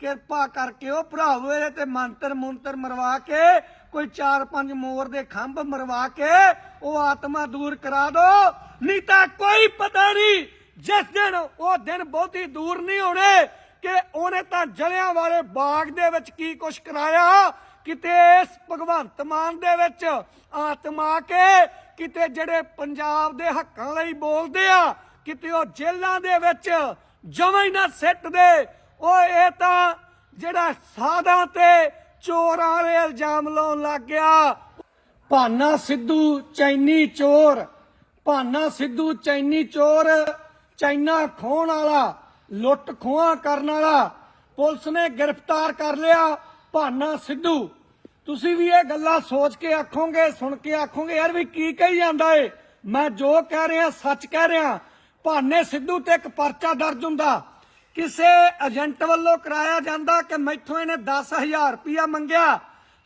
ਕਿਰਪਾ ਕਰਕੇ ਉਹ ਭਰਾਵੋ ਇਹਦੇ ਤੇ ਮੰਤਰ ਮੁੰਤਰ ਮਰਵਾ ਕੇ, ਕੋਈ ਚਾਰ ਪੰਜ ਮੋਰ ਦੇ ਖੰਭ ਮਰਵਾ ਕੇ, ਉਹ ਆਤਮਾ ਦੂਰ ਕਰਾ ਦੋ। ਨਹੀਂ ਤਾਂ ਕੋਈ ਪਤਾ ਨਹੀਂ, ਜਿਸ ਦਿਨ ਉਹ ਦਿਨ ਬਹੁਤੀ ਦੂਰ ਨਹੀਂ ਹੋਣੇ, ਕਿ ਉਹਨੇ ਤਾਂ ਜਲਿਆਂ ਵਾਲੇ ਬਾਗ ਦੇ ਵਿੱਚ ਕੀ ਕੁਛ ਕਰਾਇਆ? ਕਿਤੇ ਇਸ ਭਗਵੰਤ ਮਾਨ ਦੇ ਵਿੱਚ ਆਤਮਾ ਕੇ, ਕਿਤੇ ਜਿਹੜੇ ਪੰਜਾਬ ਦੇ ਹੱਕਾਂ ਲਈ ਬੋਲਦੇ ਆ, ਕਿਤੇ ਉਹ ਜੇਲ੍ਹਾਂ ਦੇ ਵਿੱਚ ਜਮਾਂ ਹੀ ਨਾ ਸਿੱਟ ਦੇ ਉਹ ਇਹ ਤਾਂ ਜਿਹੜਾ ਸਾਧਾਂ ਤੇ ਚੋਰਾਂ ਵਾਲੇ ਇਲਜ਼ਾਮ ਲਾਉਣ ਲੱਗ ਗਿਆ। ਭਾਨਾ ਸਿੱਧੂ ਚੈਨੀ ਚੋਰ, ਭਾਨਾ ਸਿੱਧੂ ਚੈਨੀ ਚੋਰ ਚਾਈਨਾ ਖੋਣ ਵਾਲਾ, ਲੁੱਟ ਖੋਹਾਂ ਕਰਨ ਵਾਲਾ, ਪੁਲਿਸ ਨੇ ਗ੍ਰਿਫਤਾਰ ਕਰ ਲਿਆ ਭਾਨਾ ਸਿੱਧੂ। ਤੁਸੀਂ ਵੀ ਇਹ ਗੱਲਾਂ ਸੋਚ ਕੇ ਆਖੋਗੇ, ਸੁਣ ਕੇ ਆਖੋਗੇ, ਯਾਰ ਵੀ ਕੀ ਕਹੀ ਜਾਂਦਾ ਏ? ਮੈਂ ਜੋ ਕਹਿ ਰਿਹਾ, ਸੱਚ ਕਹਿ ਰਿਹਾ। ਭਾਨੇ ਸਿੱਧੂ ਤੇ ਇੱਕ ਪਰਚਾ ਦਰਜ ਹੁੰਦਾ। ਕਿਸੇ ਏਜੰਟ ਵੱਲੋਂ ਕਰਾਇਆ ਜਾਂਦਾ ਕਿ ਮੈਥੋਂ ਇਹਨੇ 10000 ਰੁਪਇਆ ਮੰਗਿਆ।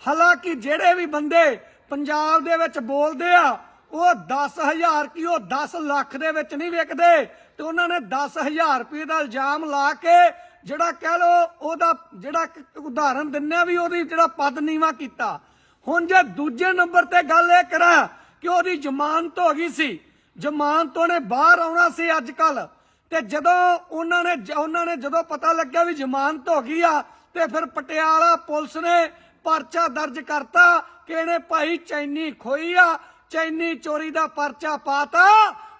ਹਾਲਾਂਕਿ ਜਿਹੜੇ ਵੀ ਬੰਦੇ ਪੰਜਾਬ ਦੇ ਵਿੱਚ ਬੋਲਦੇ ਆ, ਉਹ 10000 ਕੀ ਉਹ 10 ਲੱਖ ਦੇ ਵਿੱਚ ਨਹੀਂ ਵਿਕਦੇ। ਤੇ ਉਹਨਾਂ ਨੇ 10000 ਰੁਪਏ ਦਾ ਇਲਜ਼ਾਮ ਲਾ ਕੇ ਜਿਹੜਾ ਕਹਿ ਲੋ ਉਹਦਾ ਜਿਹੜਾ ਉਦਾਹਰਨ ਦਿੰਨੇ ਆ ਵੀ ਉਹਦੀ ਜਿਹੜਾ ਪਦ ਨੀਵਾ ਕੀਤਾ। ਹੁਣ ਜੇ ਦੂਜੇ ਨੰਬਰ ਤੇ ਗੱਲ ਇਹ ਕਰਾਂ ਕਿ ਉਹਦੀ ਜ਼ਮਾਨਤ ਹੋ ਗਈ ਸੀ। ਜ਼ਮਾਨਤ ਉਹਨੇ ਬਾਹਰ ਆਉਣਾ ਸੀ ਅੱਜ ਕੱਲ ਤੇ ਜਦੋਂ ਉਹਨਾਂ ਨੇ ਉਹਨਾਂ ਨੇ ਜਦੋਂ ਪਤਾ ਲੱਗਿਆ ਵੀ ਜ਼ਮਾਨਤ ਹੋ ਗਈ ਆ, ਤੇ ਫਿਰ ਪਟਿਆਲਾ ਪੁਲਿਸ ਨੇ ਪਰਚਾ ਦਰਜ ਕਰਤਾ ਕਿ ਇਹਨੇ ਭਾਈ ਚੈਨੀ ਖੋਈ ਆ, ਚੈਨੀ ਚੋਰੀ ਦਾ ਪਰਚਾ ਪਾਤਾ।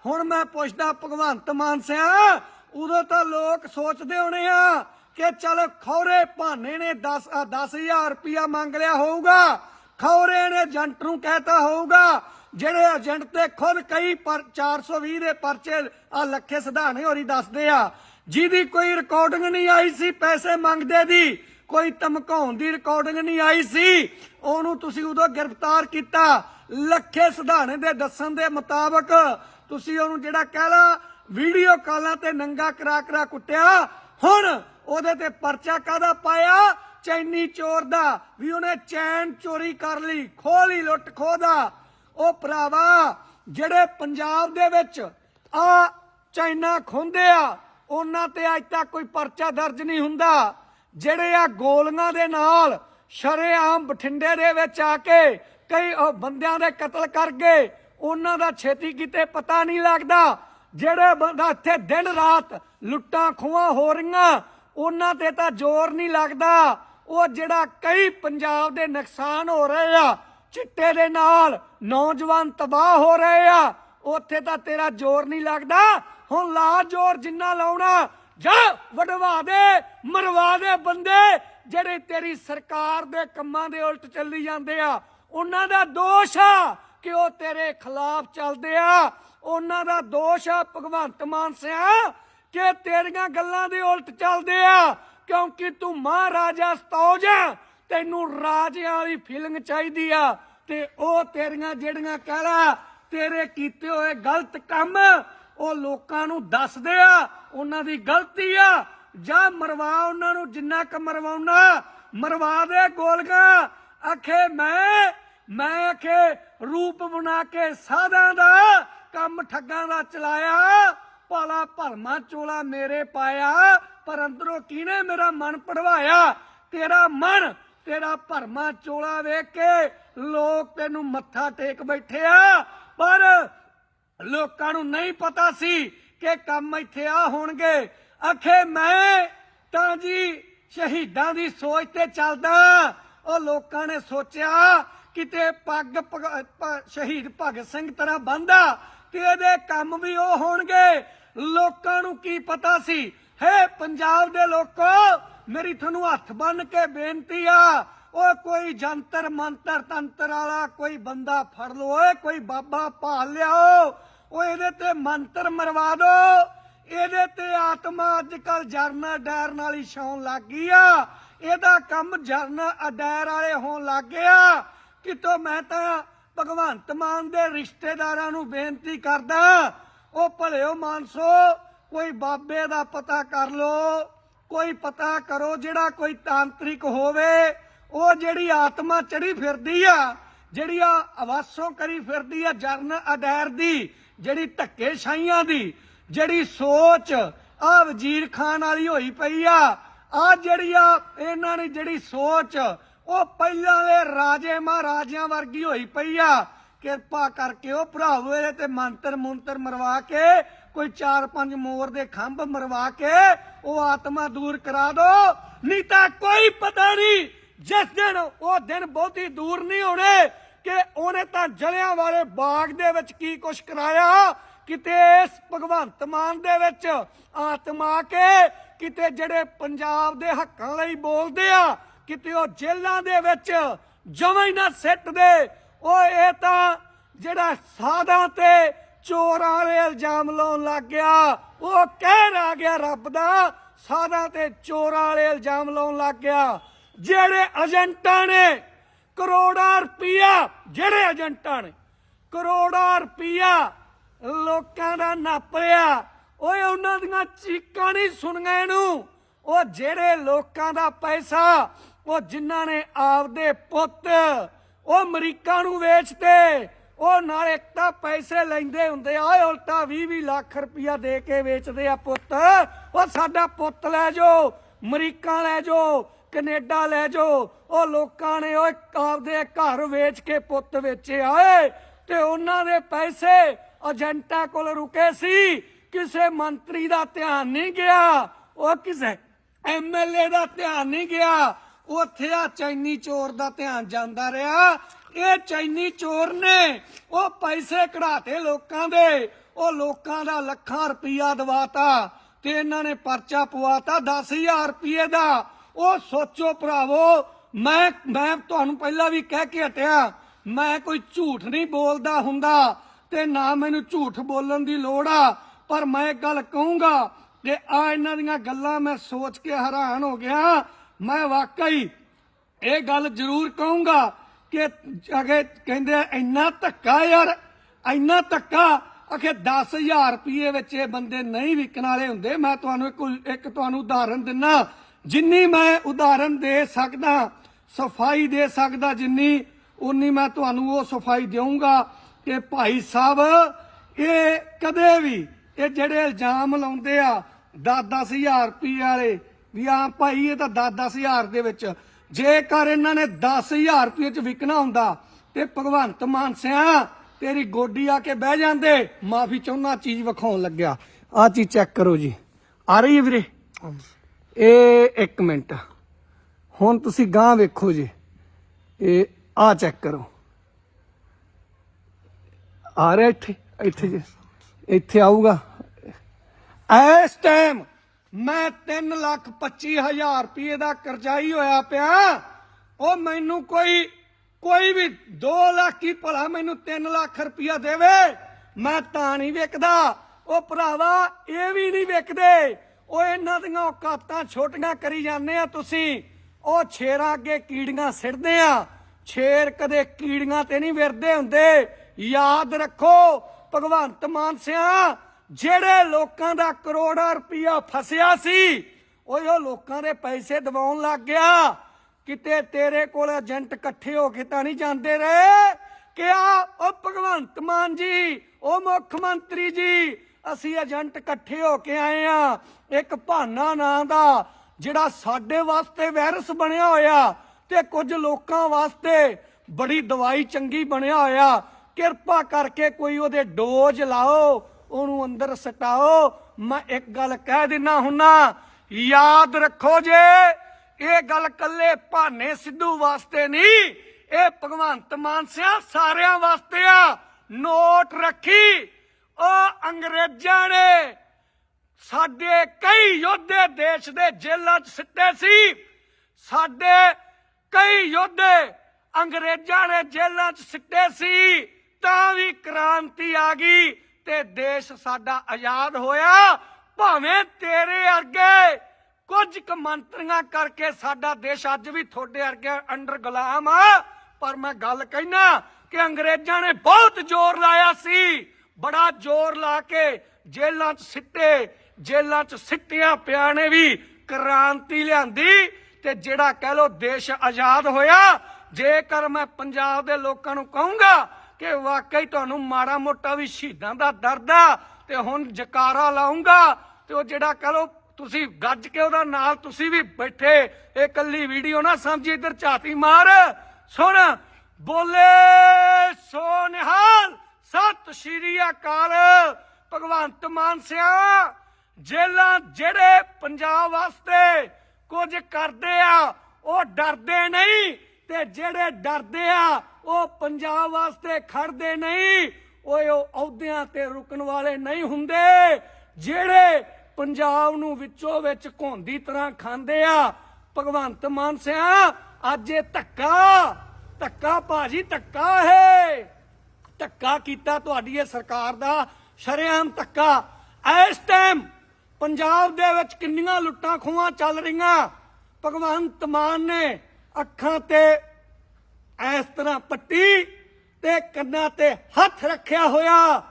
ਹੁਣ ਮੈਂ ਪੁੱਛਦਾ ਭਗਵੰਤ ਮਾਨ ਸਿਆ, ਉਦੋਂ ਤਾਂ ਲੋਕ ਸੋਚਦੇ ਹੋਣੇ ਆ ਕਿ ਚਲ ਖੌਰੇ ਭਾਨੇ ਨੇ 10 10000 ਰੁਪਇਆ ਮੰਗ ਲਿਆ ਹੋਊਗਾ, ਖੌਰੇ ਨੇ ਏਜੰਟ ਨੂੰ ਕਹਿਤਾ ਹੋਊਗਾ ਜਿਹੜੇ ਏਜੰਟ ਤੇ ਖੁਦ ਕਈ ਪਰ 420 ਦੇ ਪਰਚੇ ਆ ਲੱਖੇ ਸਿਧਾਣੇ ਹੋਰੀ ਦੱਸਦੇ ਆ, ਜਿਹਦੀ ਕੋਈ ਰਿਕਾਰਡਿੰਗ ਨਹੀਂ ਆਈ ਸੀ, ਪੈਸੇ ਮੰਗਦੇ ਦੀ ਕੋਈ ਧਮਕਾਉਣ ਦੀ ਰਿਕਾਰਡਿੰਗ ਨਹੀਂ ਆਈ ਸੀ, ਉਹਨੂੰ ਤੁਸੀਂ ਉਦੋਂ ਗ੍ਰਿਫਤਾਰ ਕੀਤਾ। ਲੱਖੇ ਸਿਧਾਣੇ ਦੇ ਦੱਸਣ ਦੇ ਮੁਤਾਬਕ ਤੁਸੀਂ ਉਹਨੂੰ ਜਿਹੜਾ ਕਹਿ ਲਾ ਵੀਡੀਓ ਕਾਲਾਂ ਤੇ ਨੰਗਾ ਕਰਾ ਕਰਾ ਕੁੱਟਿਆ, ਹੁਣ ਉਹਦੇ ਤੇ ਪਰਚਾ ਕਾਦਾ ਪਾਇਆ? ਚੈਨੀ ਚੋਰ ਦਾ, ਵੀ ਉਹਨੇ ਚੈਨ ਚੋਰੀ ਕਰ ਲਈ, ਖੋਹ ਲਈ ਲੁੱਟ ਖੋਹ ਦਾ। ਉਹ ਭਰਾਵਾ, ਜਿਹੜੇ ਪੰਜਾਬ ਦੇ ਵਿੱਚ ਆ ਚਾਈਨਾ ਖੁੰਦੇ ਆ, ਉਹਨਾਂ ਤੇ ਅੱਜ ਤੱਕ ਕੋਈ ਪਰਚਾ ਦਰਜ ਨਹੀਂ ਹੁੰਦਾ। ਜਿਹੜੇ ਆ ਗੋਲੀਆਂ ਦੇ ਨਾਲ ਸ਼ਰੇਆਮ ਬਠਿੰਡੇ ਦੇ ਵਿੱਚ ਆ ਕੇ ਕਈ ਬੰਦਿਆਂ ਦੇ ਕਤਲ ਕਰ ਗਏ, ਉਹਨਾਂ ਦਾ ਛੇਤੀ ਕਿਤੇ ਪਤਾ ਨਹੀਂ ਲੱਗਦਾ। ਜਿਹੜੇ ਬੰਦਾ ਇੱਥੇ ਦਿਨ ਰਾਤ ਲੁੱਟਾਂ ਖੋਹਾਂ ਹੋ ਰਹੀਆਂ, ਉਹਨਾਂ ਤੇ ਤਾਂ ਜ਼ੋਰ ਨਹੀਂ ਲੱਗਦਾ। ਉਹ ਜਿਹੜਾ ਕਈ ਪੰਜਾਬ ਦੇ ਨੁਕਸਾਨ ਹੋ ਰਹੇ ਆ ਚਿੱਟੇ ਦੇ ਨਾਲ ਨੌਜਵਾਨ ਤਬਾਹ ਹੋ ਰਹੇ ਆ। ਉੱਥੇ ਤਾਂ ਤੇਰਾ ਜ਼ੋਰ ਨਹੀਂ ਲੱਗਦਾ। ਹੁਣ ਲਾ ਜ਼ੋਰ ਜਿੰਨਾ ਲਾਉਣਾ, ਜਾ ਵਡਵਾ ਦੇ, ਮਰਵਾ ਦੇ ਬੰਦੇ। ਜਿਹੜੇ ਤੇਰੀ ਸਰਕਾਰ ਦੇ ਕੰਮਾਂ ਦੇ ਉਲਟ ਚੱਲੀ ਜਾਂਦੇ ਆ, ਉਹਨਾਂ ਦਾ ਦੋਸ਼ ਆ ਕਿ ਉਹ ਤੇਰੇ ਖਿਲਾਫ ਚੱਲਦੇ ਆ। ਉਹਨਾਂ ਦਾ ਦੋਸ਼ ਆ ਭਗਵੰਤ ਮਾਨ ਸਿਆ ਕਿ ਤੇਰੀਆਂ ਗੱਲਾਂ ਦੇ ਉਲਟ ਚੱਲਦੇ ਆ। ਕਿਉਂਕਿ ਤੂੰ ਮਹਾਰਾਜਾ ਸਤੌਜ ਤੈਨੂੰ ਰਾਜਿਆਂ ਵਾਲੀ ਫੀਲਿੰਗ ਚਾਹੀਦੀ ਆ। ਤੇ ਉਹ ਤੇਰੀਆਂ ਜਿਹੜੀਆਂ ਕਹਿਲਾ ਤੇਰੇ ਕੀਤੇ ਹੋਏ ਗਲਤ ਕੰਮ, ਉਹ ਲੋਕਾਂ ਨੂੰ ਦੱਸਦੇ ਆ, ਉਹਨਾਂ ਦੀ ਗਲਤੀ ਆ। ਜਾਂ ਮਰਵਾ ਉਹਨਾਂ ਨੂੰ ਜਿੰਨਾ ਕ ਮਰਵਾਉਣਾ, ਮਰਵਾ ਦੇ ਗੋਲਗਾ ਆਖੇ ਮੈਂ ਮੈਂ ਆਖੇ ਰੂਪ ਬਣਾ ਕੇ ਸਾਧਾਂ ਦਾ ਕੰਮ ਠੱਗਾਂ ਦਾ ਚਲਾਇਆ। ਪਾਲਾ ਭਰਮਾ ਚੋਲਾ ਮੇਰੇ ਪਾਇਆ, ਪਰ ਅੰਦਰੋਂ ਕਿਹਨੇ ਮੇਰਾ ਮਨ ਪੜਵਾਇਆ? ਤੇਰਾ ਮਨ ਤੇਰਾ ਭਰਮਾ ਚੋਲਾ ਵੇਖ ਕੇ ਲੋਕ ਤੈਨੂੰ ਮੱਥਾ ਟੇਕ ਬੈਠੇ ਆ, ਪਰ ਲੋਕਾਂ ਨੂੰ ਨਹੀਂ ਪਤਾ ਸੀ ਕਿ ਕੰਮ ਇੱਥੇ ਆ ਹੋਣਗੇ। ਅਖੇ ਮੈਂ ਤਾਂ ਜੀ ਸ਼ਹੀਦਾਂ ਦੀ ਸੋਚ ਤੇ ਚੱਲਦਾ। ਉਹ ਲੋਕਾਂ ਨੇ ਸੋਚਿਆ ਕਿਤੇ ਪੱਗ ਸ਼ਹੀਦ ਭਗਤ ਸਿੰਘ ਤਰ੍ਹਾਂ ਬੰਦਾ ਤੇ ਇਹਦੇ ਕੰਮ ਵੀ ਉਹ ਹੋਣਗੇ। ਲੋਕਾਂ ਨੂੰ ਕੀ ਪਤਾ ਸੀ? ਹੇ ਪੰਜਾਬ ਦੇ ਲੋਕੋ ਮੇਰੀ ਤੁਹਾਨੂੰ ਹੱਥ ਬੰਨ ਕੇ ਬੇਨਤੀ ਆ ਉਹ ਕੋਈ ਜੰਤਰ ਮੰਤਰ ਤੰਤਰ ਵਾਲਾ ਕੋਈ ਬੰਦਾ ਫੜ ਲਓ, ਓਏ ਕੋਈ ਬਾਬਾ ਭਾਲ ਲਿਆਓ ਉਹ ਇਹਦੇ ਤੇ ਮੰਤਰ ਮਰਵਾ ਦੋ। ਇਹਦੇ ਤੇ ਆਤਮਾ ਅੱਜ ਕੱਲ ਜਰਨ ਡੈਰਨ ਵਾਲੀ ਛਾਉਣ ਲੱਗ ਗਈ ਆ। ਇਹਦਾ ਕੰਮ ਜਰਨਾ ਅਡੈਰ ਵਾਲੇ ਹੋਣ ਲੱਗ ਗਿਆ ਕਿਤੋਂ ਮੈਂ ਤਾਂ ਭਗਵੰਤ ਮਾਨ ਦੇ ਰਿਸ਼ਤੇਦਾਰਾਂ ਨੂੰ ਬੇਨਤੀ ਕਰਦਾ ਉਹ ਭਲਿਓ ਮਾਨਸੋ, ਕੋਈ ਬਾਬੇ ਦਾ ਪਤਾ ਕਰ ਲੋ ਕੋਈ ਪਤਾ ਕਰੋ ਜਿਹੜਾ ਕੋਈ ਤਾਂਤਰਿਕ ਹੋਵੇ, ਉਹ ਜਿਹੜੀ ਆਤਮਾ ਚੜੀ ਫਿਰਦੀ ਆ, ਜਿਹੜੀ ਆ ਆਵਾਸੋਂ ਕਰੀ ਫਿਰਦੀ ਆ, ਜਰਨ ਅਡੈਰ ਦੀ, ਜਿਹੜੀ ਧੱਕੇ ਛਾਈਆਂ ਦੀ, ਜਿਹੜੀ ਸੋਚ ਆ ਵਜ਼ੀਰ ਖਾਨ ਵਾਲੀ ਹੋਈ ਪਈ ਆ ਆ ਜਿਹੜੀ ਆ ਇਹਨਾਂ ਦੀ ਜਿਹੜੀ ਸੋਚ, ਉਹ ਪਹਿਲਾਂ ਦੇ ਰਾਜੇ ਮਹਾਰਾਜਿਆਂ ਵਰਗੀ ਹੋਈ ਪਈ ਆ। ਕਿਰਪਾ ਕਰਕੇ ਉਹ ਭਰਾਵੋ ਇਹਦੇ ਤੇ ਮੰਤਰ ਮੁੰਤਰ ਮਰਵਾ ਕੇ, ਕੋਈ 4-5 ਮੋਰ ਦੇ ਖੰਭ ਮਰਵਾ ਕੇ ਉਹ ਆਤਮਾ ਦੂਰ ਕਰਾ ਦੋ, ਨਹੀਂ ਤਾਂ ਕੋਈ ਪਤਾ ਨਹੀਂ ਜਿਸ ਦਿਨ ਉਹ ਦਿਨ ਬਹੁਤੀ ਦੂਰ ਨਹੀਂ ਹੋਣੇ ਕਿ ਉਹਨੇ ਤਾਂ ਜਲਿਆਂ ਵਾਲੇ ਬਾਗ ਦੇ ਵਿੱਚ ਕੀ ਕੁਛ ਕਰਾਇਆ, ਕਿਤੇ ਇਸ ਭਗਵੰਤ ਮਾਨ ਦੇ ਵਿੱਚ ਆਤਮਾ ਕੇ, ਕਿਤੇ ਜਿਹੜੇ ਪੰਜਾਬ ਦੇ ਹੱਕਾਂ ਲਈ ਬੋਲਦੇ ਆ, ਕਿਤੇ ਉਹ ਜੇਲ੍ਹਾਂ ਦੇ ਵਿੱਚ ਜਮਾਂ ਹੀ ਨਾ ਸਿੱਟ ਦੇ ਉਹ ਇਹ ਤਾਂ ਜਿਹੜਾ ਸਾਧਾਂ ਤੇ ਚੋਰਾਂ ਵਾਲੇ ਇਲਜ਼ਾਮ ਲਾਉਣ ਲੱਗ ਗਿਆ। ਉਹ ਕਹਿ ਆ ਗਿਆ ਰੱਬ ਦਾ ਸਾਧਾਂ ਤੇ ਚੋਰਾਂ ਵਾਲੇ ਇਲਜ਼ਾਮ ਲਾਉਣ ਲੱਗ ਗਿਆ। ਜਿਹੜੇ ਏਜੰਟਾਂ ਨੇ ਕਰੋੜਾਂ ਰੁਪਈਆ, ਜਿਹੜੇ ਏਜੰਟਾਂ ਨੇ ਕਰੋੜਾਂ ਰੁਪਈਆ ਲੋਕਾਂ ਦਾ ਨੱਪ ਲਿਆ, ਓਏ ਉਹਨਾਂ ਦੀਆਂ ਚੀਕਾਂ ਨਹੀਂ ਸੁਣੀਆਂ ਇਹਨੂੰ। ਉਹ ਜਿਹੜੇ ਲੋਕਾਂ ਦਾ ਪੈਸਾ, ਉਹ ਜਿਨ੍ਹਾਂ ਨੇ ਆਪਦੇ ਪੁੱਤ, ਉਹ ਅਮਰੀਕਾ ਨੂੰ ਵੇਚਤੇ ਉਹ ਨਾਲ ਇੱਕ ਤਾਂ ਪੈਸੇ ਲੈਂਦੇ ਹੁੰਦੇ ਆ ਓਏ ਉਲਟਾ 20 20 ਲੱਖ ਰੁਪਇਆ ਦੇ ਕੇ ਵੇਚਦੇ ਆ ਪੁੱਤ। ਉਹ ਸਾਡਾ ਪੁੱਤ ਲੈ ਜਾਓ ਅਮਰੀਕਾ ਲੈ ਜਾਓ ਕੈਨੇਡਾ ਲੈ ਜਾਓ ਉਹ ਲੋਕਾਂ ਨੇ ਓਏ ਆਪਦੇ ਘਰ ਵੇਚ ਕੇ ਪੁੱਤ ਵੇਚੇ ਆਏ ਤੇ ਉਹਨਾਂ ਦੇ ਪੈਸੇ ਏਜੰਟਾਂ ਕੋਲ ਰੁਕੇ ਸੀ। ਕਿਸੇ ਮੰਤਰੀ ਦਾ ਧਿਆਨ ਨਹੀਂ ਗਿਆ। ਉਹ ਕਿਸੇ ਐਮਐਲਏ ਦਾ ਧਿਆਨ ਨਹੀਂ ਗਿਆ। ਉੱਥੇ ਆ ਚੈਨੀ ਚੋਰ ਦਾ ਧਿਆਨ ਜਾਂਦਾ ਰਿਹਾ। ਇਹ ਚੈਨੀ ਚੋਰ ਨੇ। ਉਹ ਪੈਸੇ ਕਢਾਤੇ ਲੋਕਾਂ ਦੇ। ਉਹ ਲੋਕਾਂ ਦਾ ਲੱਖਾਂ ਰੁਪਈਆ ਦਵਾਤਾ ਤੇ ਇਹਨਾਂ ਨੇ ਪਰਚਾ ਪਵਾਤਾ 10000 ਰੁਪਏ ਦਾ। ਉਹ ਸੋਚੋ ਭਰਾਵੋ, ਮੈਂ ਮੈਂ ਤੁਹਾਨੂੰ ਪਹਿਲਾਂ ਵੀ ਕਹਿ ਕੇ ਹਟਿਆ। ਮੈਂ ਕੋਈ ਝੂਠ ਨਹੀਂ ਬੋਲਦਾ ਹੁੰਦਾ ਤੇ ਨਾ ਮੈਨੂੰ ਝੂਠ ਬੋਲਣ ਦੀ ਲੋੜ ਆ। ਪਰ ਮੈਂ ਇੱਕ ਗੱਲ ਕਹੂੰਗਾ ਕਿ ਆ ਇਹਨਾਂ ਦੀਆਂ ਗੱਲਾਂ ਮੈਂ ਸੋਚ ਕੇ ਹੈਰਾਨ ਹੋ ਗਿਆ। ਮੈਂ ਵਾਕਈ ਇਹ ਗੱਲ ਜ਼ਰੂਰ ਕਹੂੰਗਾ ਕਿ ਅਗੇ ਕਹਿੰਦੇ ਆ, ਇੰਨਾ ਧੱਕਾ ਯਾਰ ਇੰਨਾ ਧੱਕਾ। ਅਖੇ 10000 ਰੁਪਏ ਵਿੱਚ ਇਹ ਬੰਦੇ ਨਹੀਂ ਵਿਕਣ ਵਾਲੇ ਹੁੰਦੇ। ਮੈਂ ਤੁਹਾਨੂੰ ਇੱਕ ਇੱਕ ਤੁਹਾਨੂੰ ਉਦਾਹਰਨ ਦਿੰਨਾ। ਜਿੰਨੀ ਮੈਂ ਉਦਾਹਰਨ ਦੇ ਸਕਦਾ ਸਫ਼ਾਈ ਦੇ ਸਕਦਾ ਜਿੰਨੀ ਉਨੀ ਮੈਂ ਤੁਹਾਨੂੰ ਉਹ ਸਫ਼ਾਈ ਦੇਵਾਂਗਾ ਕਿ ਭਾਈ ਸਾਹਿਬ ਇਹ ਕਦੇ ਵੀ ਇਹ ਜਿਹੜੇ ਇਲਜ਼ਾਮ ਲਾਉਂਦੇ ਆ 10-10000 ਰੁਪਏ ਵਾਲੇ ਵੀ ਆ ਭਾਈ ਇਹ ਤਾਂ 10-10000 ਦੇ ਵਿੱਚ ਜੇਕਰ ਇਹਨਾਂ ਨੇ 10000 ਰੁਪਏ ਚ ਵਿਕਣਾ ਹੁੰਦਾ ਤੇ ਭਗਵੰਤ ਮਾਨ ਸਿਆ, ਤੇਰੀ ਗੋਡੀ ਆ ਕੇ ਬਹਿ ਜਾਂਦੇ, ਮਾਫੀ ਚਾਹੁੰਦਾ ਚੀਜ਼ ਵਿਖਾਉਣ ਲੱਗਿਆ। ਆ ਚੀਜ਼ ਚੈੱਕ ਕਰੋ ਜੀ। ਆ ਰਹੀ ਹੈ ਵੀਰੇ? ਇਹ ਇੱਕ ਮਿੰਟ। ਹੁਣ ਤੁਸੀਂ ਗਾਂ ਵੇਖੋ ਜੀ। ਇਹ ਆ ਚੈੱਕ ਕਰੋ। ਆ ਰਿਹਾ ਇੱਥੇ ਇੱਥੇ ਜੀ। ਇੱਥੇ ਆਊਗਾ। ਇਸ ਟਾਈਮ ਮੈਂ 3 ਲੱਖ 25 ਹਜ਼ਾਰ ਰੁਪਏ ਦਾ ਕਰਜ਼ਾਈ ਹੋਇਆ ਪਿਆ। ਉਹ ਮੈਨੂੰ ਕੋਈ ਕੋਈ ਵੀ 2 ਲੱਖ ਹੀ ਭਲਾ ਮੈਨੂੰ 3 ਲੱਖ ਰੁਪਇਆ ਦੇਵੇ। ਮੈਂ ਤਾਂ ਨਹੀਂ ਵਿਕਦਾ ਉਹ ਭਰਾਵਾ, ਇਹ ਵੀ ਨਹੀਂ ਵੇਖਦੇ। ਉਹ ਇਹਨਾਂ ਦੀਆਂ ਔਕਾਤਾਂ ਛੋਟੀਆਂ ਕਰੀ ਜਾਂਦੇ ਆ ਤੁਸੀਂ। ਉਹ ਛੇਰਾਂ ਅੱਗੇ ਕੀੜੀਆਂ ਸਿੱਟਦੇ ਆ। ਛੇਰ ਕਦੇ ਕੀੜੀਆਂ ਤੇ ਨਹੀਂ ਵਿਰਦੇ ਹੁੰਦੇ। ਯਾਦ ਰੱਖੋ, ਭਗਵੰਤ ਮਾਨ ਸਿਆ ਜਿਹੜੇ ਲੋਕਾਂ ਦਾ ਕਰੋੜਾਂ ਰੁਪਇਆ ਫਸਿਆ ਸੀ, ਓਏ ਉਹ ਲੋਕਾਂ ਦੇ ਪੈਸੇ ਦਵਾਉਣ ਲੱਗ ਗਿਆ। ਕਿਤੇ ਤੇਰੇ ਕੋਲ ਏਜੰਟ ਇਕੱਠੇ ਹੋ ਕੇ ਤਾਂ ਨਹੀਂ ਜਾਂਦੇ ਰਹੇ? ਕਿ ਆ ਉਹ ਭਗਵੰਤ ਮਾਨ ਜੀ ਉਹ ਮੁੱਖ ਮੰਤਰੀ ਜੀ, ਅਸੀਂ ਏਜੰਟ ਇਕੱਠੇ ਹੋ ਕੇ ਆਏ ਆ। ਇੱਕ ਭਾਨਾ ਨਾਂ ਦਾ, ਜਿਹੜਾ ਸਾਡੇ ਵਾਸਤੇ ਵਾਇਰਸ ਬਣਿਆ ਹੋਇਆ ਤੇ ਕੁਝ ਲੋਕਾਂ ਵਾਸਤੇ ਬੜੀ ਦਵਾਈ ਚੰਗੀ ਬਣਿਆ ਹੋਇਆ। ਕਿਰਪਾ ਕਰਕੇ ਕੋਈ ਉਹਦੇ ਡੋਜ਼ ਲਾਓ ਉਹਨੂੰ ਅੰਦਰ ਸਟਾਓ, ਮੈਂ ਇੱਕ ਗੱਲ ਕਹਿ ਦਿੰਨਾ ਹੁੰਨਾ, ਯਾਦ ਰੱਖੋ ਜੇ, ਇਹ ਗੱਲ ਕੱਲੇ ਭਾਨੇ ਸਿੱਧੂ ਵਾਸਤੇ ਨਹੀਂ, ਇਹ ਭਗਵੰਤ ਮਾਨ ਸਿਆ ਸਾਰਿਆਂ ਵਾਸਤੇ ਆ। ਨੋਟ ਰੱਖੀ, ਉਹ ਅੰਗਰੇਜ਼ਾਂ ਨੇ ਸਾਡੇ ਕਈ ਯੋਧੇ ਦੇਸ਼ ਦੇ ਜੇਲ੍ਹਾਂ 'ਚ ਸਿੱਟੇ ਸੀ, ਸਾਡੇ ਕਈ ਯੋਧੇ ਅੰਗਰੇਜ਼ਾਂ ਨੇ ਜੇਲ੍ਹਾਂ 'ਚ ਸਿੱਟੇ ਸੀ, ਤਾਂ ਵੀ ਕ੍ਰਾਂਤੀ ਆ ਗਈ। ਤੇ ਦੇਸ਼ ਸਾਡਾ ਆਜ਼ਾਦ ਹੋਇਆ, ਭਾਵੇਂ ਤੇਰੇ ਅਰਗੇ ਕੁਝ ਕੁ ਮੰਤਰੀਆਂ ਕਰਕੇ ਸਾਡਾ ਦੇਸ਼ ਅੱਜ ਵੀ ਤੁਹਾਡੇ ਅਰਗੇ ਅੰਡਰ ਗੁਲਾਮ ਆ। ਪਰ ਮੈਂ ਗੱਲ ਕਹਿਣਾ ਕਿ ਅੰਗਰੇਜ਼ਾਂ ਨੇ ਬਹੁਤ ਜ਼ੋਰ ਲਾਇਆ ਸੀ। ਬੜਾ ਜ਼ੋਰ ਲਾ ਕੇ ਜੇਲ੍ਹਾਂ 'ਚ ਸਿੱਟੇ, ਜੇਲ੍ਹਾਂ 'ਚ ਸਿੱਟਿਆਂ ਪਿਆ ਨੇ ਵੀ ਕ੍ਰਾਂਤੀ ਲਿਆਂਦੀ ਤੇ ਜਿਹੜਾ ਕਹਿ ਲੋ ਦੇਸ਼ ਆਜ਼ਾਦ ਹੋਇਆ, ਜੇਕਰ ਮੈਂ ਪੰਜਾਬ ਦੇ ਲੋਕਾਂ ਨੂੰ ਕਹੂੰਗਾ ਕਿ ਵਾਕਈ ਤੁਹਾਨੂੰ ਮਾੜਾ ਮੋਟਾ ਵੀ ਸ਼ਹੀਦਾਂ ਦਾ ਦਰਦ ਆ ਤੇ ਹੁਣ ਜਕਾਰਾ ਲਾਉਂਗਾ ਤੇ ਉਹ ਜਿਹੜਾ ਕਹਿ ਲੋ ਤੁਸੀਂ ਗੱਜ ਕੇ ਉਹਦਾ ਨਾਲ ਤੁਸੀਂ ਵੀ ਬੈਠੇ, ਇਹ ਕੱਲੀ ਵੀਡੀਓ ਨਾ ਸਮਝੀ, ਇੱਧਰ ਝਾਤੀ ਮਾਰ। ਸੁਣ, ਬੋਲੇ ਸੋ ਨਿਹਾਲ ਸਤਿ ਸ਼੍ਰੀ ਅਕਾਲ। ਭਗਵੰਤ ਮਾਨ ਸਿਆ ਜੇਲਾਂ ਜਿਹੜੇ ਪੰਜਾਬ ਵਾਸਤੇ ਕੁਝ ਕਰਦੇ ਆ, ਉਹ ਡਰਦੇ ਨਹੀਂ ਤੇ ਜਿਹੜੇ ਡਰਦੇ ਆ ਉਹ ਪੰਜਾਬ ਵਾਸਤੇ ਖੜਦੇ ਨਹੀਂ, ਓਏ ਉਹ ਅਹੁਦਿਆਂ ਤੇ ਰੁਕਣ ਵਾਲੇ ਨਹੀਂ ਹੁੰਦੇ। ਜਿਹੜੇ ਪੰਜਾਬ ਨੂੰ ਵਿੱਚੋਂ ਵਿੱਚ ਘੋਂਦੀ ਤਰ੍ਹਾਂ ਖਾਂਦੇ ਆ, ਭਗਵੰਤ ਮਾਨ ਸਿਆ, ਅੱਜ ਇਹ ਧੱਕਾ ਧੱਕਾ ਭਾਜੀ, ਧੱਕਾ ਹੈ। ਧੱਕਾ ਕੀਤਾ ਤੁਹਾਡੀ ਇਹ ਸਰਕਾਰ ਦਾ, ਸ਼ਰੇਆਮ ਧੱਕਾ। ਇਸ ਟਾਈਮ ਪੰਜਾਬ ਦੇ ਵਿੱਚ ਕਿੰਨੀਆਂ ਲੁੱਟਾਂ ਖੋਹਾਂ ਚੱਲ ਰਹੀਆਂ। ਭਗਵੰਤ ਮਾਨ ਨੇ ਅੱਖਾਂ ਤੇ ਇਸ ਤਰ੍ਹਾਂ ਪੱਟੀ ਤੇ ਕੰਨਾਂ ਤੇ ਹੱਥ ਰੱਖਿਆ ਹੋਇਆ।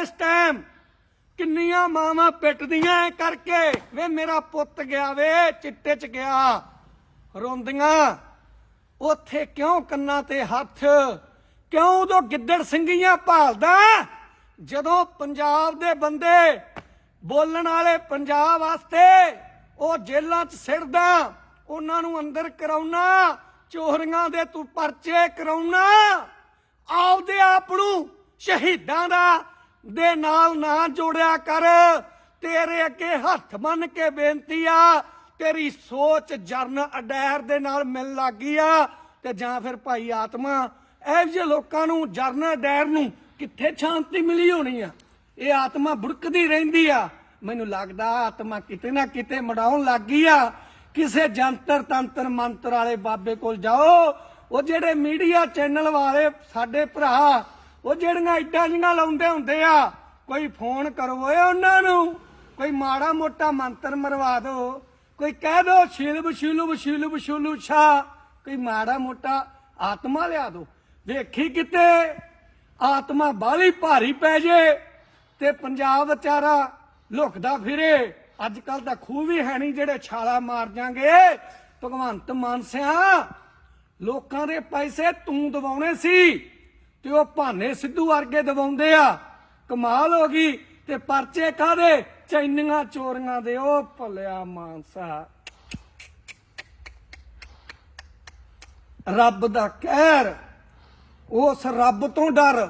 ਇਸ ਟਾਈਮ ਕਿੰਨੀਆਂ ਮਾਵਾਂ ਪਿੱਟਦੀਆਂ ਕਰਕੇ। ਵੇ ਮੇਰਾ ਪੁੱਤ ਗਿਆ ਵੇ, ਚਿੱਟੇ ਚ ਗਿਆ। ਰੋਂਦੀਆਂ। ਉੱਥੇ ਕਿਉਂ ਕੰਨਾਂ ਤੇ ਹੱਥ? ਕਿਉਂ ਉਦੋਂ ਗਿੱਦੜ ਸਿੰਘੀਆਂ ਭਾਲਦਾ? ਜਦੋਂ ਪੰਜਾਬ ਦੇ ਬੰਦੇ ਬੋਲਣ ਵਾਲੇ ਪੰਜਾਬ ਵਾਸਤੇ ਉਹ ਜੇਲ੍ਹਾਂ 'ਚ ਸਿਰਦਾ, ਉਹਨਾਂ ਨੂੰ ਅੰਦਰ ਕਰਾਉਣਾ ਚੋਰੀਆਂ ਦੇ ਤੂੰ ਪਰਚੇ ਕਰਾਉਣਾ, ਆਪਦੇ ਆਪ ਨੂੰ ਸ਼ਹੀਦਾਂ ਦਾ ਦੇ ਨਾਲ ਨਾ ਜੋੜਿਆ ਕਰ। ਤੇਰੇ ਅੱਗੇ ਹੱਥ ਬੰਨ ਕੇ ਬੇਨਤੀ ਆ, ਤੇਰੀ ਸੋਚ ਜਰਨ ਅਡੈਰ ਦੇ ਨਾਲ ਮਿਲਣ ਲੱਗੀ ਆ। ਤੇ ਜਾਂ ਫਿਰ ਭਾਈ ਆਤਮਾ, ਇਹ ਜਿਹੇ ਲੋਕਾਂ ਨੂੰ ਜਰਨ ਅਡੈਰ ਨੂੰ ਕਿੱਥੇ ਸ਼ਾਂਤੀ ਮਿਲੀ ਹੋਣੀ ਆ? ਇਹ ਆਤਮਾ ਬੁੜਕਦੀ ਰਹਿੰਦੀ ਆ। ਮੈਨੂੰ ਲੱਗਦਾ ਆਤਮਾ ਕਿਤੇ ਨਾ ਕਿਤੇ ਮੜਾਉਣ ਲੱਗੀ ਆ। ਕਿਸੇ ਜੰਤਰ ਤੰਤਰ ਮੰਤਰ ਵਾਲੇ ਬਾਬੇ ਕੋਲ ਜਾਓ, ਉਹ ਜਿਹੜੇ ਮੀਡੀਆ ਚੈਨਲ ਵਾਲੇ ਸਾਡੇ ਭਰਾ, ਉਹ ਜਿਹੜੀਆਂ ਇੱਟਾਂ ਜੀਆਂ ਲਾਉਂਦੇ ਹੁੰਦੇ ਆ, ਕੋਈ ਫੋਨ ਕਰੋ ਓਏ ਉਹਨਾਂ ਨੂੰ, ਕੋਈ ਮਾੜਾ ਮੋਟਾ ਮੰਤਰ ਮਰਵਾ ਦਿਓ ਕੋਈ ਕਹਿ ਦੋ ਸ਼ਿਲਬ ਸ਼ਿਲਬ ਸ਼ਿਲਬ ਸ਼ੁਲੂ ਛਾ, ਕੋਈ ਮਾੜਾ ਮੋਟਾ ਆਤਮਾ ਲਿਆ ਦਿਓ ਵੇਖੀ ਕਿਤੇ ਆਤਮਾ ਬਾਲੀ ਭਾਰੀ ਪੈ ਜੇ ਤੇ ਪੰਜਾਬ ਵਿਚਾਰਾ ਲੁਕਦਾ ਫਿਰੇ ਅੱਜ ਕੱਲ ਤਾਂ ਖੂਹ ਵੀ ਹੈ ਨਹੀਂ ਜਿਹੜੇ ਛਾਲਾ ਮਾਰ ਜਾਣਗੇ। ਭਗਵੰਤ ਮਾਨ ਸਿਆ, ਲੋਕਾਂ ਦੇ ਪੈਸੇ ਤੂੰ ਦਵਾਉਣੇ ਸੀ ਤੇ ਉਹ ਭਾਨੇ ਸਿੱਧੂ ਵਰਗੇ ਦਵਾਉਂਦੇ ਆ। ਕਮਾਲ ਹੋ ਗਈ ਤੇ ਪਰਚੇ ਕਾਦੇ ਚੈਨੀਆਂ ਚੋਰੀਆਂ ਦੇ, ਉਹ ਭਲਿਆ ਮਾਨਸਾ ਰੱਬ ਦਾ ਕਹਿਰ, ਉਸ ਰੱਬ ਤੋਂ ਡਰ।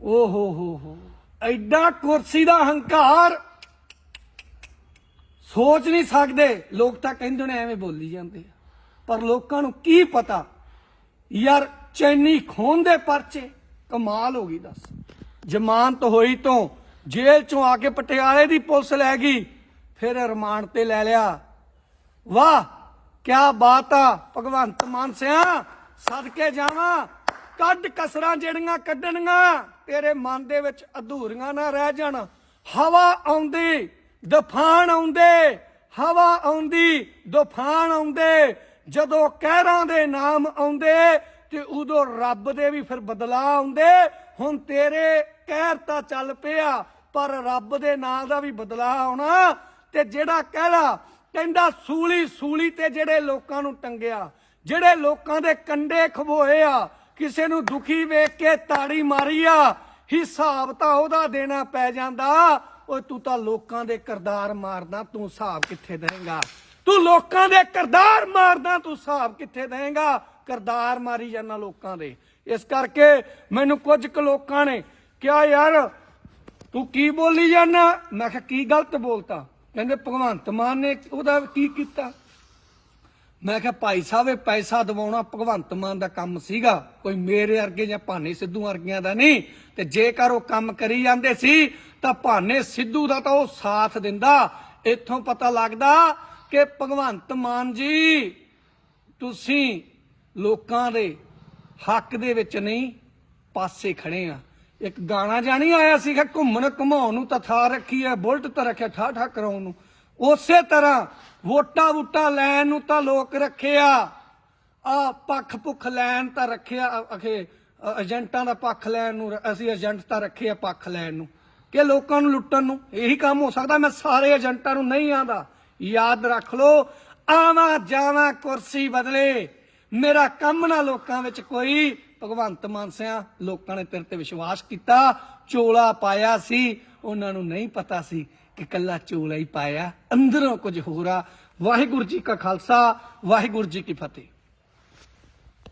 ਓ ਹੋ ਹੋ ਹੋ। ਐਡਾ ਕੁਰਸੀ ਦਾ ਹੰਕਾਰ। ਸੋਚ ਨਹੀਂ ਸਕਦੇ। ਲੋਕ ਤਾਂ ਕਹਿੰਦੇ ਨੇ ਐਵੇਂ ਬੋਲੀ ਜਾਂਦੇ ਪਰ ਲੋਕਾਂ ਨੂੰ ਕੀ ਪਤਾ? ਯਾਰ ਚੈਨੀ ਖੋਣ ਦੇ ਪਰਚੇ, ਕਮਾਲ ਹੋ ਗਈ ਦੱਸ। ਜ਼ਮਾਨਤ ਹੋਈ ਤੋਂ ਜੇਲ੍ਹ ਚੋਂ ਆ ਕੇ ਪਟਿਆਲੇ ਦੀ ਪੁਲਿਸ ਲੈ ਗਈ, ਫਿਰ ਰਿਮਾਂਡ ਤੇ ਲੈ ਲਿਆ। ਵਾਹ, ਕਿਆ ਬਾਤ ਆ, ਭਗਵੰਤ ਮਾਨ ਸਿਆ, ਸਦਕੇ ਜਾਵਾਂ, ਕੱਢ ਕਸਰਾਂ ਜਿਹੜੀਆਂ ਕੱਢਣੀਆਂ। ਤੇਰੇ ਮਨ ਦੇ ਵਿੱਚ ਅਧੂਰੀਆਂ ਨਾ ਰਹਿ ਜਾਣ। ਹਵਾ ਆਉਂਦੀ, ਤੂਫਾਨ ਆਉਂਦੇ। ਹਵਾ ਆਉਂਦੀ, ਤੂਫਾਨ ਆਉਂਦੇ। ਜਦੋਂ ਕਹਿਰਾਂ ਦੇ ਨਾਮ ਆਉਂਦੇ, ਤੇ ਉਦੋਂ ਰੱਬ ਦੇ ਵੀ ਫਿਰ ਬਦਲਾ ਆਉਂਦੇ। ਹੁਣ ਤੇਰੇ ਕਹਿਰ ਤਾਂ ਚੱਲ ਪਿਆ, ਪਰ ਰੱਬ ਦੇ ਨਾਂ ਦਾ ਵੀ ਬਦਲਾ ਆਉਣਾ। ਤੇ ਜਿਹੜਾ ਕਹਿਲਾ ਕਹਿੰਦਾ ਸੂਲੀ ਸੂਲੀ ਤੇ ਜਿਹੜੇ ਲੋਕਾਂ ਨੂੰ ਟੰਗਿਆ, ਜਿਹੜੇ ਲੋਕਾਂ ਦੇ ਕੰਡੇ ਖਬੋਏ ਆ ਕਿਸੇ ਨੂੰ ਦੁਖੀ ਵੇਖ ਕੇ ਤਾੜੀ ਮਾਰੀ ਆ, ਹਿਸਾਬ ਤਾਂ ਉਹਦਾ ਦੇਣਾ ਪੈ ਜਾਂਦਾ। ਓਏ ਤੂੰ ਤਾਂ ਲੋਕਾਂ ਦੇ ਕਰਦਾਰ ਮਾਰਦਾ, ਤੂੰ ਹਿਸਾਬ ਕਿੱਥੇ ਦੇਂਗਾ ਤੂੰ ਲੋਕਾਂ ਦੇ ਕਰਦਾਰ ਮਾਰਦਾ, ਤੂੰ ਹਿਸਾਬ ਕਿੱਥੇ ਦੇਂਗਾ ਕਰਦਾਰ ਮਾਰੀ ਜਾਂਦਾ ਲੋਕਾਂ ਦੇ। ਇਸ ਕਰਕੇ ਮੈਨੂੰ ਕੁਝ ਕੁ ਲੋਕਾਂ ਨੇ ਕਿਹਾ, ਯਾਰ, ਤੂੰ ਕੀ ਬੋਲੀ ਜਾਂਦਾ? ਮੈਂ ਕਿਹਾ, ਕੀ ਗਲਤ ਬੋਲਤਾ? ਕਹਿੰਦੇ, ਭਗਵੰਤ ਮਾਨ ਨੇ ਉਹਦਾ ਕੀ ਕੀਤਾ? ਮੈਂ ਕਿਹਾ, ਭਾਈ ਸਾਹਿਬ, ਇਹ ਪੈਸਾ ਦਿਵਾਉਣਾ ਭਗਵੰਤ ਮਾਨ ਦਾ ਕੰਮ ਸੀਗਾ। ਕੋਈ ਮੇਰੇ ਵਰਗੇ ਜਾਂ ਭਾਨੇ ਸਿੱਧੂ ਵਰਗਿਆਂ ਦਾ ਨਹੀਂ। ਤੇ ਜੇਕਰ ਉਹ ਕੰਮ ਕਰੀ ਜਾਂਦੇ ਸੀ, ਤਾਂ ਭਾਨੇ ਸਿੱਧੂ ਦਾ ਤਾਂ ਉਹ ਸਾਥ ਦਿੰਦਾ। ਇੱਥੋਂ ਪਤਾ ਲੱਗਦਾ ਕਿ ਭਗਵੰਤ ਮਾਨ ਜੀ, ਤੁਸੀਂ ਲੋਕਾਂ ਦੇ ਹੱਕ ਦੇ ਵਿੱਚ ਨਹੀਂ, ਪਾਸੇ ਖੜੇ ਆ। ਇੱਕ ਗਾਣਾ ਜਾਣੀ ਆਇਆ ਸੀਗਾ, ਘੁੰਮਣ ਘੁਮਾਉਣ ਨੂੰ ਤਾਂ ਥਾਰ ਰੱਖੀ ਹੈ ਬੁਲਟ ਤਾਂ ਰੱਖਿਆ ਠਾ ਠਾ ਕਰਾਉਣ ਨੂੰ। ਉਸੇ ਤਰ੍ਹਾਂ ਵੋਟਾਂ ਵੋਟਾਂ ਲੈਣ ਨੂੰ ਤਾਂ ਲੋਕ ਰੱਖਿਆ, ਆ ਪੱਖ ਪੁੱਖ ਲੈਣ ਤਾਂ ਰੱਖਿਆ ਅਖੇ ਏਜੰਟਾਂ ਦਾ ਪੱਖ ਲੈਣ ਨੂੰ, ਅਸੀਂ ਏਜੰਟ ਤਾਂ ਰੱਖੇ ਆ ਪੱਖ ਲੈਣ ਨੂੰ। ਕਿ ਲੋਕਾਂ ਨੂੰ ਲੁੱਟਣ ਨੂੰ, ਇਹੀ ਕੰਮ ਹੋ ਸਕਦਾ, ਮੈਂ ਸਾਰੇ ਏਜੰਟਾਂ ਨੂੰ ਨਹੀਂ ਆਂਦਾ। ਯਾਦ ਰੱਖ ਲਓ, ਆਵਾਂ ਜਾਵਾਂ ਕੁਰਸੀ ਬਦਲੇ, ਮੇਰਾ ਕੰਮ ਨਾ ਲੋਕਾਂ ਵਿੱਚ ਕੋਈ, ਭਗਵੰਤ ਮਾਨ ਸਿਆ, ਲੋਕਾਂ ਨੇ ਤੇਰੇ ਤੇ ਵਿਸ਼ਵਾਸ ਕੀਤਾ, ਚੋਲਾ ਪਾਇਆ ਸੀ, ਉਹਨਾਂ ਨੂੰ ਨਹੀਂ ਪਤਾ ਸੀ ਕਿ ਕੱਲਾ ਚੋਲਾ ਹੀ ਪਾਇਆ, ਅੰਦਰੋਂ ਕੁਝ ਹੋਰ ਆ। ਵਾਹਿਗੁਰੂ ਜੀ ਕਾ ਖਾਲਸਾ, ਵਾਹਿਗੁਰੂ ਜੀ ਕੀ ਫਤਿਹ।